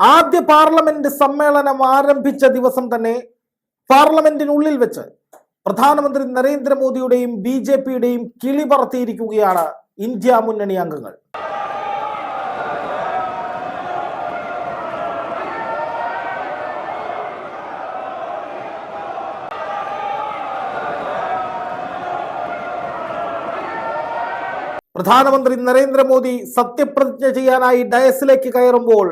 ആദ്യ പാർലമെന്റ് സമ്മേളനം ആരംഭിച്ച ദിവസം തന്നെ പാർലമെന്റിനുള്ളിൽ വെച്ച് പ്രധാനമന്ത്രി നരേന്ദ്രമോദിയുടെയും ബി ജെ പിയുടെയും കിളി പറത്തിയിരിക്കുകയാണ് ഇന്ത്യ മുന്നണി അംഗങ്ങൾ. പ്രധാനമന്ത്രി നരേന്ദ്രമോദി സത്യപ്രതിജ്ഞ ചെയ്യാനായി ഡയസിലേക്ക് കയറുമ്പോൾ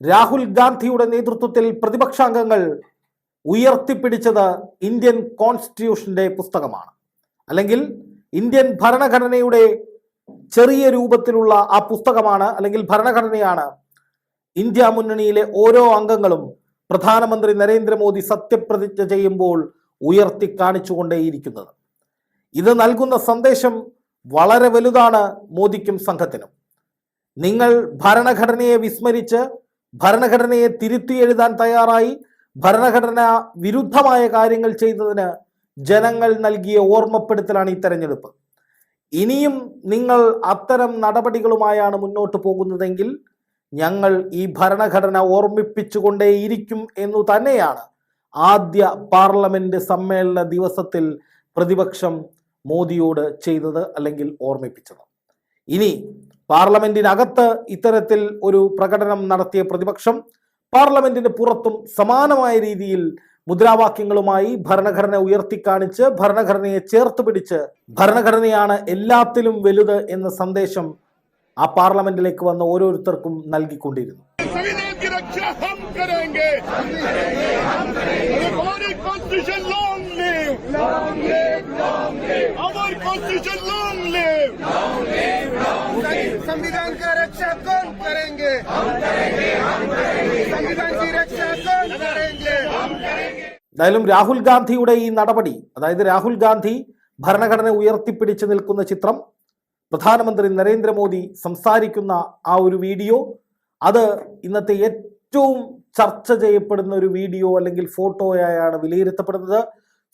രാഹുൽ ഗാന്ധിയുടെ നേതൃത്വത്തിൽ പ്രതിപക്ഷാംഗങ്ങൾ ഉയർത്തിപ്പിടിച്ചത് ഇന്ത്യൻ കോൺസ്റ്റിറ്റ്യൂഷന്റെ പുസ്തകമാണ്. അല്ലെങ്കിൽ ഇന്ത്യൻ ഭരണഘടനയുടെ ചെറിയ രൂപത്തിലുള്ള ആ പുസ്തകമാണ് അല്ലെങ്കിൽ ഭരണഘടനയാണ് ഇന്ത്യ മുന്നണിയിലെ ഓരോ അംഗങ്ങളും പ്രധാനമന്ത്രി നരേന്ദ്രമോദി സത്യപ്രതിജ്ഞ ചെയ്യുമ്പോൾ ഉയർത്തി കാണിച്ചുകൊണ്ടേയിരിക്കുന്നത്. ഇത് നൽകുന്ന സന്ദേശം വളരെ വലുതാണ് മോദിക്കും സംഘത്തിനും. നിങ്ങൾ ഭരണഘടനയെ വിസ്മരിച്ച് ഭരണഘടനയെ തിരുത്തി എഴുതാൻ തയ്യാറായി. ഭരണഘടന വിരുദ്ധമായ കാര്യങ്ങൾ ചെയ്തതിന് ജനങ്ങൾ നൽകിയ ഓർമ്മപ്പെടുത്തലാണ് ഈ തെരഞ്ഞെടുപ്പ്. ഇനിയും നിങ്ങൾ അത്തരം നടപടികളുമായാണ് മുന്നോട്ട് പോകുന്നതെങ്കിൽ ഞങ്ങൾ ഈ ഭരണഘടന ഓർമ്മിപ്പിച്ചുകൊണ്ടേയിരിക്കും എന്നു തന്നെയാണ് ആദ്യ പാർലമെന്റ് സമ്മേളന ദിവസത്തിൽ പ്രതിപക്ഷം മോദിയോട് ചെയ്തത് അല്ലെങ്കിൽ ഓർമ്മിപ്പിച്ചത്. ഇനി പാർലമെന്റിനകത്ത് ഇത്തരത്തിൽ ഒരു പ്രകടനം നടത്തിയ പ്രതിപക്ഷം പാർലമെന്റിന് പുറത്തും സമാനമായ രീതിയിൽ മുദ്രാവാക്യങ്ങളുമായി ഭരണഘടന ഉയർത്തിക്കാണിച്ച് ഭരണഘടനയെ ചേർത്ത് പിടിച്ച് ഭരണഘടനയാണ് എല്ലാത്തിലും വലുത് എന്ന സന്ദേശം ആ പാർലമെന്റിലേക്ക് വന്ന ഓരോരുത്തർക്കും നൽകിക്കൊണ്ടിരുന്നു. Our constitution संविधान का रक्षा कौन करेंगे संविधान की रक्षा कौन करेंगे എന്തായാലും രാഹുൽ ഗാന്ധിയുടെ ഈ നടപടി അതായത് രാഹുൽ ഗാന്ധി ഭരണഘടന ഉയർത്തിപ്പിടിച്ച് നിൽക്കുന്ന ചിത്രം പ്രധാനമന്ത്രി നരേന്ദ്രമോദി സംസാരിക്കുന്ന ആ ഒരു വീഡിയോ അത് ഇന്നത്തെ ഏറ്റവും ചർച്ച ചെയ്യപ്പെടുന്ന ഒരു വീഡിയോ അല്ലെങ്കിൽ ഫോട്ടോയായാണ് വിലയിരുത്തപ്പെടുന്നത്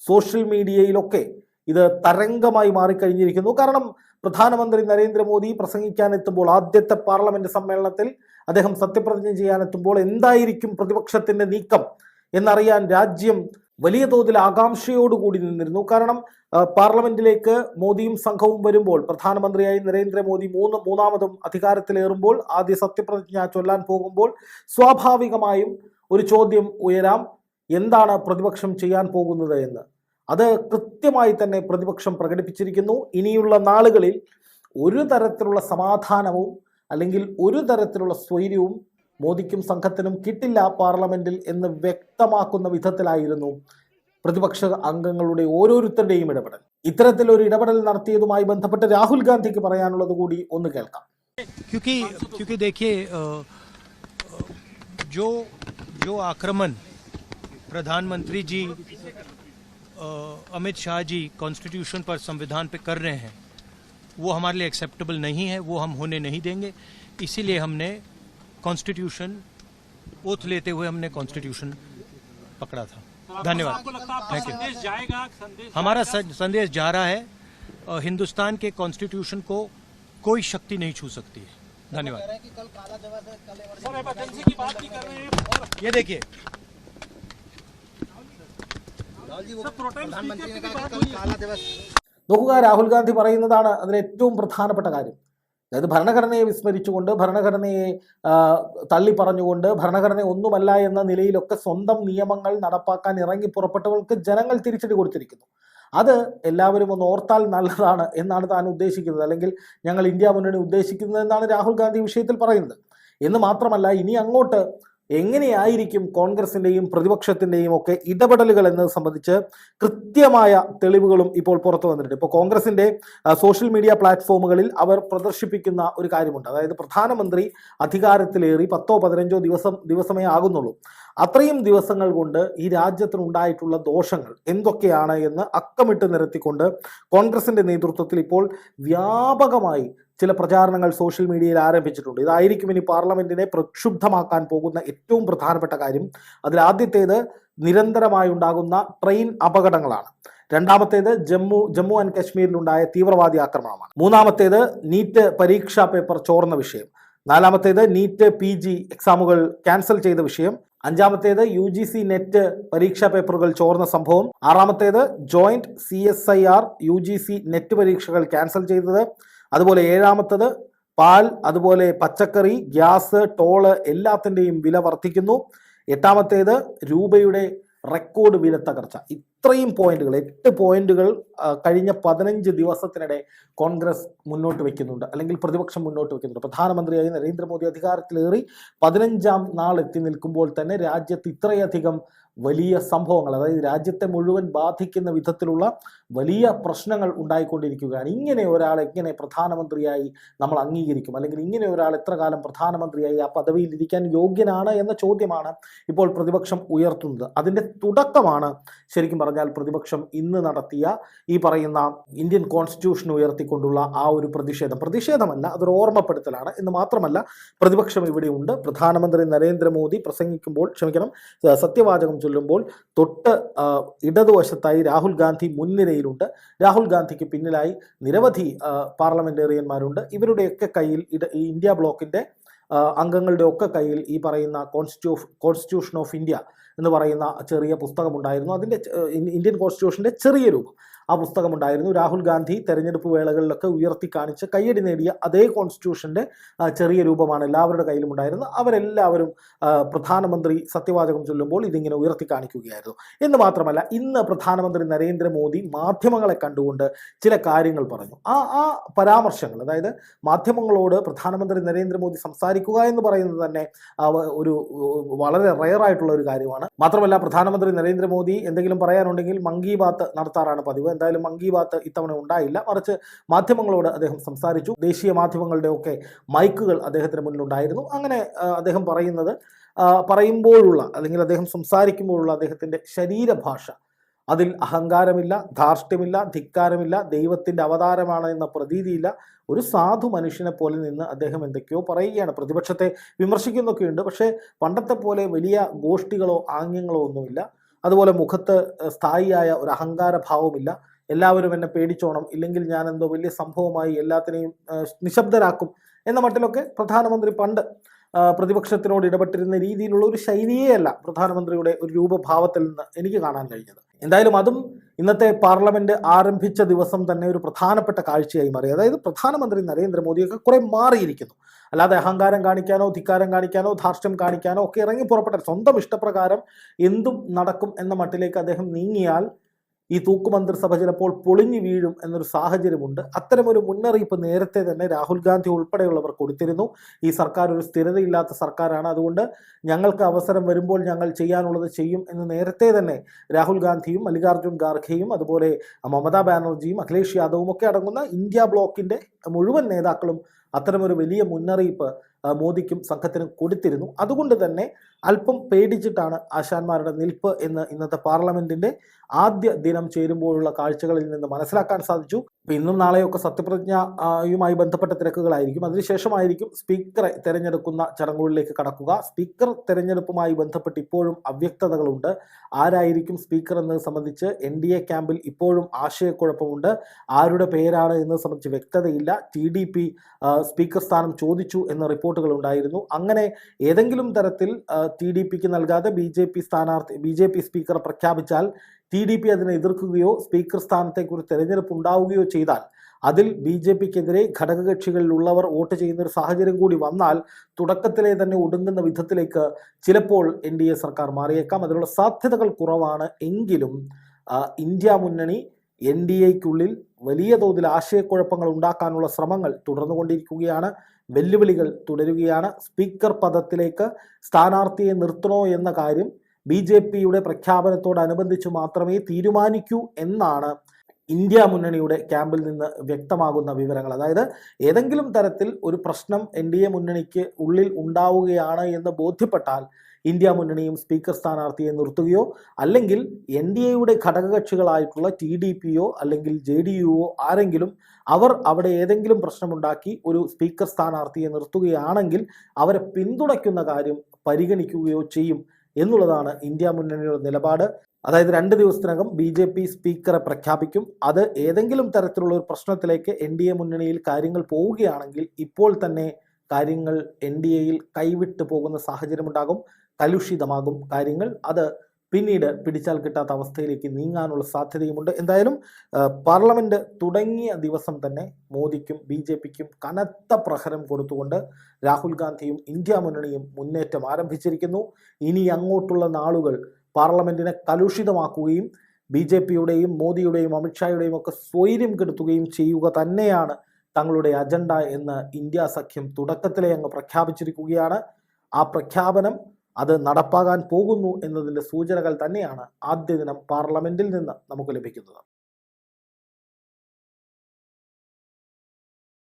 സോഷ്യൽ മീഡിയയിലൊക്കെ ഇത് തരംഗമായി മാറിക്കഴിഞ്ഞിരിക്കുന്നു. കാരണം പ്രധാനമന്ത്രി നരേന്ദ്രമോദി പ്രസംഗിക്കാനെത്തുമ്പോൾ ആദ്യത്തെ പാർലമെന്റ് സമ്മേളനത്തിൽ അദ്ദേഹം സത്യപ്രതിജ്ഞ ചെയ്യാനെത്തുമ്പോൾ എന്തായിരിക്കും പ്രതിപക്ഷത്തിന്റെ നീക്കം എന്നറിയാൻ രാജ്യം വലിയ തോതിൽ ആകാംക്ഷയോടുകൂടി നിന്നിരുന്നു. കാരണം പാർലമെന്റിലേക്ക് മോദിയും സംഘവും വരുമ്പോൾ പ്രധാനമന്ത്രിയായി നരേന്ദ്രമോദി മൂന്ന് മൂന്നാമതും അധികാരത്തിലേറുമ്പോൾ ആദ്യ സത്യപ്രതിജ്ഞ ചൊല്ലാൻ പോകുമ്പോൾ സ്വാഭാവികമായും ഒരു ചോദ്യം ഉയരാം. എന്താണ് പ്രതിപക്ഷം ചെയ്യാൻ പോകുന്നത് എന്ന്? അത് കൃത്യമായി തന്നെ പ്രതിപക്ഷം പ്രകടിപ്പിച്ചിരിക്കുന്നു ഇനിയുള്ള നാളുകളിൽ ഒരു തരത്തിലുള്ള സമാധാനവും അല്ലെങ്കിൽ ഒരു തരത്തിലുള്ള സ്വൈര്യവും മോദിക്കും സംഘത്തിനും കിട്ടില്ല പാർലമെന്റിൽ എന്ന് വ്യക്തമാക്കുന്ന വിധത്തിലായിരുന്നു പ്രതിപക്ഷ അംഗങ്ങളുടെ ഓരോരുത്തരുടെയും ഇടപെടൽ ഇത്തരത്തിലൊരു ഇടപെടൽ നടത്തിയതുമായി ബന്ധപ്പെട്ട് രാഹുൽ ഗാന്ധിക്ക് പറയാനുള്ളത് കൂടി ഒന്ന് കേൾക്കാം क्योंकि क्योंकि देखिए अ, अ, जो जो आक्रमण प्रधानमंत्री जी अ, अमित शाह जी कॉन्स्टिट्यूशन पर संविधान पे कर रहे हैं वो हमारे लिए एक्सेप्टेबल नहीं है वो हम होने नहीं देंगे। इसीलिए हमने कॉन्स्टिट्यूशन ओथ लेते हुए हमने कॉन्स्टिट्यूशन पकड़ा था। धन्यवाद। थैंक यू हमारा संदेश जा रहा है हिंदुस्तान के कॉन्स्टिट्यूशन को कोई शक्ति नहीं छू सकती है। धन्यवाद। ये देखिए നോക്കുക രാഹുൽ ഗാന്ധി പറയുന്നതാണ് അതിൽ ഏറ്റവും പ്രധാനപ്പെട്ട കാര്യം. അതായത് ഭരണഘടനയെ വിസ്മരിച്ചുകൊണ്ട് ഭരണഘടനയെ തള്ളി പറഞ്ഞുകൊണ്ട് ഭരണഘടന ഒന്നുമല്ല എന്ന നിലയിലൊക്കെ സ്വന്തം നിയമങ്ങൾ നടപ്പാക്കാൻ ഇറങ്ങി പുറപ്പെട്ടവർക്ക് ജനങ്ങൾ തിരിച്ചടി കൊടുത്തിരിക്കുന്നു. അത് എല്ലാവരും ഒന്ന് ഓർത്താൽ നല്ലതാണ് എന്നാണ് താൻ ഉദ്ദേശിക്കുന്നത്. അല്ലെങ്കിൽ ഞങ്ങൾ ഇന്ത്യ മുന്നണി ഉദ്ദേശിക്കുന്നത് എന്നാണ് രാഹുൽ ഗാന്ധി വിഷയത്തിൽ പറയുന്നത്. എന്ന് മാത്രമല്ല ഇനി അങ്ങോട്ട് എങ്ങനെയായിരിക്കും കോൺഗ്രസിന്റെയും പ്രതിപക്ഷത്തിന്റെയും ഒക്കെ ഇടപെടലുകൾ എന്നത് സംബന്ധിച്ച് കൃത്യമായ തെളിവുകളും ഇപ്പോൾ പുറത്തു വന്നിട്ടുണ്ട്. ഇപ്പോൾ കോൺഗ്രസിന്റെ സോഷ്യൽ മീഡിയ പ്ലാറ്റ്ഫോമുകളിൽ അവർ പ്രദർശിപ്പിക്കുന്ന ഒരു കാര്യമുണ്ട്. അതായത് പ്രധാനമന്ത്രി അധികാരത്തിലേറി പത്തോ പതിനഞ്ചോ ദിവസം ദിവസമേ ആകുന്നുള്ളൂ. അത്രയും ദിവസങ്ങൾ കൊണ്ട് ഈ രാജ്യത്തിനുണ്ടായിട്ടുള്ള ദോഷങ്ങൾ എന്തൊക്കെയാണ് എന്ന് അക്കമിട്ട് നിരത്തിക്കൊണ്ട് കോൺഗ്രസിന്റെ നേതൃത്വത്തിൽ ഇപ്പോൾ വ്യാപകമായി ചില പ്രചാരണങ്ങൾ സോഷ്യൽ മീഡിയയിൽ ആരംഭിച്ചിട്ടുണ്ട്. ഇതായിരിക്കും ഇനി പാർലമെന്റിനെ പ്രക്ഷുബ്ധമാക്കാൻ പോകുന്ന ഏറ്റവും പ്രധാനപ്പെട്ട കാര്യം. അതിൽ ആദ്യത്തേത് നിരന്തരമായി ഉണ്ടാകുന്ന ട്രെയിൻ അപകടങ്ങളാണ്. രണ്ടാമത്തേത് ജമ്മു ജമ്മു ആൻഡ് കാശ്മീരിലുണ്ടായ തീവ്രവാദി ആക്രമണമാണ്. മൂന്നാമത്തേത് നീറ്റ് പരീക്ഷാ പേപ്പർ ചോർന്ന വിഷയം. നാലാമത്തേത് നീറ്റ് പി ജി എക്സാമുകൾ ക്യാൻസൽ ചെയ്ത വിഷയം. അഞ്ചാമത്തേത് യു ജി സി നെറ്റ് പരീക്ഷാ പേപ്പറുകൾ ചോർന്ന സംഭവം. ആറാമത്തേത് joint C S I R U G C net പരീക്ഷകൾ ക്യാൻസൽ ചെയ്തത്. അതുപോലെ ഏഴാമത്തത് പാൽ അതുപോലെ പച്ചക്കറി ഗ്യാസ് ടോൾ എല്ലാത്തിന്റെയും വില വർദ്ധിക്കുന്നു. എട്ടാമത്തേത് രൂപയുടെ റെക്കോർഡ് വില തകർച്ച ഇത്രയും പോയിന്റുകൾ എട്ട് പോയിന്റുകൾ കഴിഞ്ഞ പതിനഞ്ച് ദിവസത്തിനിടെ കോൺഗ്രസ് മുന്നോട്ട് വെക്കുന്നുണ്ട് അല്ലെങ്കിൽ പ്രതിപക്ഷം മുന്നോട്ട് വെക്കുന്നുണ്ട്. പ്രധാനമന്ത്രിയായി നരേന്ദ്രമോദി അധികാരത്തിലേറി പതിനഞ്ചാം നാൾ എത്തി നിൽക്കുമ്പോൾ തന്നെ രാജ്യത്ത് ഇത്രയധികം വലിയ സംഭവങ്ങൾ അതായത് രാജ്യത്തെ മുഴുവൻ ബാധിക്കുന്ന വിധത്തിലുള്ള വലിയ പ്രശ്നങ്ങൾ ഉണ്ടായിക്കൊണ്ടിരിക്കുകയാണ്. ഇങ്ങനെ ഒരാൾ എങ്ങനെ പ്രധാനമന്ത്രിയായി നമ്മൾ അംഗീകരിക്കും. അല്ലെങ്കിൽ ഇങ്ങനെ ഒരാൾ എത്ര കാലം പ്രധാനമന്ത്രിയായി ആ പദവിയിൽ ഇരിക്കാൻ യോഗ്യനാണ് എന്ന ചോദ്യമാണ് ഇപ്പോൾ പ്രതിപക്ഷം ഉയർത്തുന്നത്. അതിന്റെ തുടക്കമാണ് ശരിക്കും പറഞ്ഞാൽ പ്രതിപക്ഷം ഇന്ന് നടത്തിയ ഈ പറയുന്ന ഇന്ത്യൻ കോൺസ്റ്റിറ്റ്യൂഷൻ ഉയർത്തിക്കൊണ്ടുള്ള ആ ഒരു പ്രതിഷേധം. പ്രതിഷേധമല്ല അതൊരു ഓർമ്മപ്പെടുത്തലാണ്. എന്ന് മാത്രമല്ല പ്രതിപക്ഷം ഇവിടെയുണ്ട് പ്രധാനമന്ത്രി നരേന്ദ്രമോദി പ്രസംഗിക്കുമ്പോൾ ക്ഷമിക്കണം സത്യവാചകം ചൊല്ലുമ്പോൾ തൊട്ട് ഇടതുവശത്തായി രാഹുൽ ഗാന്ധി മുൻനിരയിലുണ്ട് രാഹുൽ ഗാന്ധിക്ക് പിന്നിലായി നിരവധി പാർലമെന്റേറിയന്മാരുണ്ട്. ഇവരുടെയൊക്കെ കയ്യിൽ ഇന്ത്യ ബ്ലോക്കിന്റെ അംഗങ്ങളുടെ ഒക്കെ കയ്യിൽ ഈ പറയുന്ന കോൺസ്റ്റിറ്റ്യൂ കോൺസ്റ്റിറ്റ്യൂഷൻ ഓഫ് ഇന്ത്യ എന്ന് പറയുന്ന ചെറിയ പുസ്തകമുണ്ടായിരുന്നു. അതിന്റെ ഇന്ത്യൻ കോൺസ്റ്റിറ്റ്യൂഷന്റെ ചെറിയ രൂപം. ആ പുസ്തകമുണ്ടായിരുന്നു. രാഹുൽ ഗാന്ധി തെരഞ്ഞെടുപ്പ് വേളകളിലൊക്കെ ഉയർത്തി കാണിച്ച് കയ്യടി നേടിയ അതേ കോൺസ്റ്റിറ്റ്യൂഷന്റെ ചെറിയ രൂപമാണ് എല്ലാവരുടെ കയ്യിലും ഉണ്ടായിരുന്നത്. അവരെല്ലാവരും പ്രധാനമന്ത്രി സത്യവാചകം ചൊല്ലുമ്പോൾ ഇതിങ്ങനെ ഉയർത്തി കാണിക്കുകയായിരുന്നു. എന്ന് മാത്രമല്ല ഇന്ന് പ്രധാനമന്ത്രി നരേന്ദ്രമോദി മാധ്യമങ്ങളെ കണ്ടുകൊണ്ട് ചില കാര്യങ്ങൾ പറഞ്ഞു. ആ ആ പരാമർശങ്ങൾ അതായത് മാധ്യമങ്ങളോട് പ്രധാനമന്ത്രി നരേന്ദ്രമോദി സംസാരിക്കുക എന്ന് പറയുന്നത് തന്നെ ഒരു വളരെ റയറായിട്ടുള്ള ഒരു കാര്യമാണ്. മാത്രമല്ല പ്രധാനമന്ത്രി നരേന്ദ്രമോദി എന്തെങ്കിലും പറയാനുണ്ടെങ്കിൽ മങ്കി ബാത്ത് നടത്താറാണ് പതിവ്. എന്തായാലും മൻ കി ബാത്ത് ഇത്തവണ ഉണ്ടായില്ല. മറിച്ച് മാധ്യമങ്ങളോട് അദ്ദേഹം സംസാരിച്ചു. ദേശീയ മാധ്യമങ്ങളുടെ ഒക്കെ മൈക്കുകൾ അദ്ദേഹത്തിന് മുന്നിലുണ്ടായിരുന്നു. അങ്ങനെ അദ്ദേഹം പറയുന്നത് പറയുമ്പോഴുള്ള അല്ലെങ്കിൽ അദ്ദേഹം സംസാരിക്കുമ്പോഴുള്ള അദ്ദേഹത്തിന്റെ ശരീരഭാഷ. അതിൽ അഹങ്കാരമില്ല ധാർഷ്ട്യമില്ല ധിക്കാരമില്ല ദൈവത്തിന്റെ അവതാരമാണ് എന്ന പ്രതീതിയില്ല. ഒരു സാധു മനുഷ്യനെ പോലെ നിന്ന് അദ്ദേഹം എന്തൊക്കെയോ പറയുകയാണ്. പ്രതിപക്ഷത്തെ വിമർശിക്കുന്നൊക്കെയുണ്ട്. പക്ഷേ പണ്ടത്തെ പോലെ വലിയ ഗോഷ്ഠികളോ ആംഗ്യങ്ങളോ ഒന്നുമില്ല. അതുപോലെ മുഖത്ത് സ്ഥായിയായ ഒരു അഹങ്കാര ഭാവമില്ല എല്ലാവരും എന്നെ പേടിച്ചോണം. ഇല്ലെങ്കിൽ ഞാൻ എന്തോ വലിയ സംഭവമായി എല്ലാത്തിനെയും നിശബ്ദരാക്കും എന്ന മട്ടിലൊക്കെ പ്രധാനമന്ത്രി പണ്ട് പ്രതിപക്ഷത്തിനോട് ഇടപെട്ടിരുന്ന രീതിയിലുള്ള ഒരു ശൈലിയേ അല്ല പ്രധാനമന്ത്രിയുടെ ഒരു രൂപഭാവത്തിൽ നിന്ന് എനിക്ക് കാണാൻ കഴിഞ്ഞത്. എന്തായാലും അതും ഇന്നത്തെ പാർലമെന്റ് ആരംഭിച്ച ദിവസം തന്നെ ഒരു പ്രധാനപ്പെട്ട കാഴ്ചയായി മാറി. അതായത് പ്രധാനമന്ത്രി നരേന്ദ്രമോദിയൊക്കെ കുറെ മാറിയിരിക്കുന്നു. അല്ലാതെ അഹങ്കാരം കാണിക്കാനോ ധിക്കാരം കാണിക്കാനോ ധാർഷ്ട്യം കാണിക്കാനോ ഒക്കെ ഇറങ്ങി പുറപ്പെട്ട സ്വന്തം ഇഷ്ടപ്രകാരം എന്തും നടക്കും എന്ന മട്ടിലേക്ക് അദ്ദേഹം നീങ്ങിയാൽ ഈ തൂക്കുമന്ത്രിസഭ ചിലപ്പോൾ പൊളിഞ്ഞു വീഴും എന്നൊരു സാഹചര്യമുണ്ട്. അത്തരമൊരു മുന്നറിയിപ്പ് നേരത്തെ തന്നെ രാഹുൽ ഗാന്ധി ഉൾപ്പെടെയുള്ളവർ കൊടുത്തിരുന്നു. ഈ സർക്കാർ ഒരു സ്ഥിരതയില്ലാത്ത സർക്കാരാണ്. അതുകൊണ്ട് ഞങ്ങൾക്ക് അവസരം വരുമ്പോൾ ഞങ്ങൾ ചെയ്യാനുള്ളത് ചെയ്യും എന്ന് നേരത്തെ തന്നെ രാഹുൽ ഗാന്ധിയും മല്ലികാർജുൻ ഖാർഖെയും അതുപോലെ മമതാ ബാനർജിയും അഖിലേഷ് യാദവും ഒക്കെ അടങ്ങുന്ന ഇന്ത്യ ബ്ലോക്കിന്റെ മുഴുവൻ നേതാക്കളും അത്തരമൊരു വലിയ മുന്നറിയിപ്പ് മോദിക്കും സംഘത്തിനും കൊടുത്തിരുന്നു. അതുകൊണ്ട് തന്നെ അല്പം പേടിച്ചിട്ടാണ് ആശാന്മാരുടെ നിൽപ്പ് എന്ന് ഇന്നത്തെ പാർലമെന്റിന്റെ ആദ്യ ദിനം ചേരുമ്പോഴുള്ള കാഴ്ചകളിൽ നിന്ന് മനസ്സിലാക്കാൻ സാധിച്ചു. ഇന്നും നാളെയൊക്കെ സത്യപ്രതിജ്ഞയുമായി ബന്ധപ്പെട്ട തിരക്കുകളായിരിക്കും. അതിനുശേഷമായിരിക്കും സ്പീക്കറെ തെരഞ്ഞെടുക്കുന്ന ചടങ്ങുകളിലേക്ക് കടക്കുക. സ്പീക്കർ തെരഞ്ഞെടുപ്പുമായി ബന്ധപ്പെട്ട് ഇപ്പോഴും അവ്യക്തതകളുണ്ട്. ആരായിരിക്കും സ്പീക്കർ എന്നത് സംബന്ധിച്ച് എൻ ഡി എ ക്യാമ്പിൽ ഇപ്പോഴും ആശയക്കുഴപ്പമുണ്ട്. ആരുടെ പേരാണ് എന്നത് സംബന്ധിച്ച് വ്യക്തതയില്ല. ടി ഡി പി സ്പീക്കർ സ്ഥാനം ചോദിച്ചു എന്ന റിപ്പോർട്ടുകൾ ഉണ്ടായിരുന്നു. അങ്ങനെ ഏതെങ്കിലും തരത്തിൽ ടി ഡി പിക്ക് നൽകാതെ ബി ജെ പി സ്ഥാനാർത്ഥി ബി ജെ പി സ്പീക്കർ പ്രഖ്യാപിച്ചാൽ ടി ഡി പി അതിനെ എതിർക്കുകയോ സ്പീക്കർ സ്ഥാനത്തേക്കൊരു തെരഞ്ഞെടുപ്പ് ഉണ്ടാവുകയോ ചെയ്താൽ അതിൽ ബി ജെ പിക്കെതിരെ ഘടകകക്ഷികളിലുള്ളവർ വോട്ട് ചെയ്യുന്ന ഒരു സാഹചര്യം കൂടി വന്നാൽ തുടക്കത്തിലെ തന്നെ ഒടുങ്ങുന്ന വിധത്തിലേക്ക് ചിലപ്പോൾ എൻ ഡി എ സർക്കാർ മാറിയേക്കാം. അതിനുള്ള സാധ്യതകൾ കുറവാണ് എങ്കിലും ഇന്ത്യ മുന്നണി എൻ ഡി എക്കുള്ളിൽ വലിയ തോതിൽ ആശയക്കുഴപ്പങ്ങൾ ഉണ്ടാക്കാനുള്ള ശ്രമങ്ങൾ തുടർന്നുകൊണ്ടിരിക്കുകയാണ്. വെല്ലുവിളികൾ തുടരുകയാണ്. സ്പീക്കർ പദത്തിലേക്ക് സ്ഥാനാർത്ഥിയെ നിർത്തണോ എന്ന കാര്യം ബി ജെ പിയുടെ പ്രഖ്യാപനത്തോടനുബന്ധിച്ച് മാത്രമേ തീരുമാനിക്കൂ എന്നാണ് ഇന്ത്യ മുന്നണിയുടെ ക്യാമ്പിൽ നിന്ന് വ്യക്തമാകുന്ന വിവരങ്ങൾ. അതായത് ഏതെങ്കിലും തരത്തിൽ ഒരു പ്രശ്നം എൻ ഡി എ മുന്നണിക്ക് ഉള്ളിൽ ഉണ്ടാവുകയാണ് എന്ന് ബോധ്യപ്പെട്ടാൽ ഇന്ത്യ മുന്നണിയും സ്പീക്കർ സ്ഥാനാർത്ഥിയെ നിർത്തുകയോ അല്ലെങ്കിൽ എൻ ഡി എയുടെ ഘടകകക്ഷികളായിട്ടുള്ള ടി ഡി പിയോ അല്ലെങ്കിൽ ജെ ഡി യുവോ ആരെങ്കിലും അവർ അവിടെ ഏതെങ്കിലും പ്രശ്നമുണ്ടാക്കി ഒരു സ്പീക്കർ സ്ഥാനാർത്ഥിയെ നിർത്തുകയാണെങ്കിൽ അവരെ പിന്തുണയ്ക്കുന്ന കാര്യം പരിഗണിക്കുകയോ ചെയ്യും എന്നുള്ളതാണ് ഇന്ത്യ മുന്നണിയുടെ നിലപാട്. അതായത് രണ്ട് ദിവസത്തിനകം ബി ജെ പി സ്പീക്കറെ പ്രഖ്യാപിക്കും. അത് ഏതെങ്കിലും തരത്തിലുള്ള ഒരു പ്രശ്നത്തിലേക്ക് എൻ ഡി എ മുന്നണിയിൽ കാര്യങ്ങൾ പോവുകയാണെങ്കിൽ ഇപ്പോൾ തന്നെ കാര്യങ്ങൾ എൻ ഡി എയിൽ കൈവിട്ടു പോകുന്ന സാഹചര്യമുണ്ടാകും. കലുഷിതമാകും കാര്യങ്ങൾ. അത് പിന്നീട് പിടിച്ചാൽ കിട്ടാത്ത അവസ്ഥയിലേക്ക് നീങ്ങാനുള്ള സാധ്യതയുമുണ്ട്. എന്തായാലും പാർലമെന്റ് തുടങ്ങിയ ദിവസം തന്നെ മോദിക്കും ബി ജെ പിക്കും കനത്ത പ്രഹരം കൊടുത്തുകൊണ്ട് രാഹുൽ ഗാന്ധിയും ഇന്ത്യ മുന്നണിയും മുന്നേറ്റം ആരംഭിച്ചിരിക്കുന്നു. ഇനി അങ്ങോട്ടുള്ള നാളുകൾ പാർലമെന്റിനെ കലുഷിതമാക്കുകയും ബി ജെ പിയുടെയും മോദിയുടെയും അമിത്ഷായുടെയും ഒക്കെ സ്വൈര്യം കെടുത്തുകയും ചെയ്യുക തന്നെയാണ് തങ്ങളുടെ അജണ്ട എന്ന് ഇന്ത്യ സഖ്യം തുടക്കത്തിലേ അങ്ങ് പ്രഖ്യാപിച്ചിരിക്കുകയാണ്. ആ പ്രഖ്യാപനം അത് നടപ്പാകാൻ പോകുന്നു എന്നതിന്റെ സൂചനകൾ തന്നെയാണ് ആദ്യ ദിനം പാർലമെന്റിൽ നിന്ന് നമുക്ക് ലഭിക്കുന്നത്.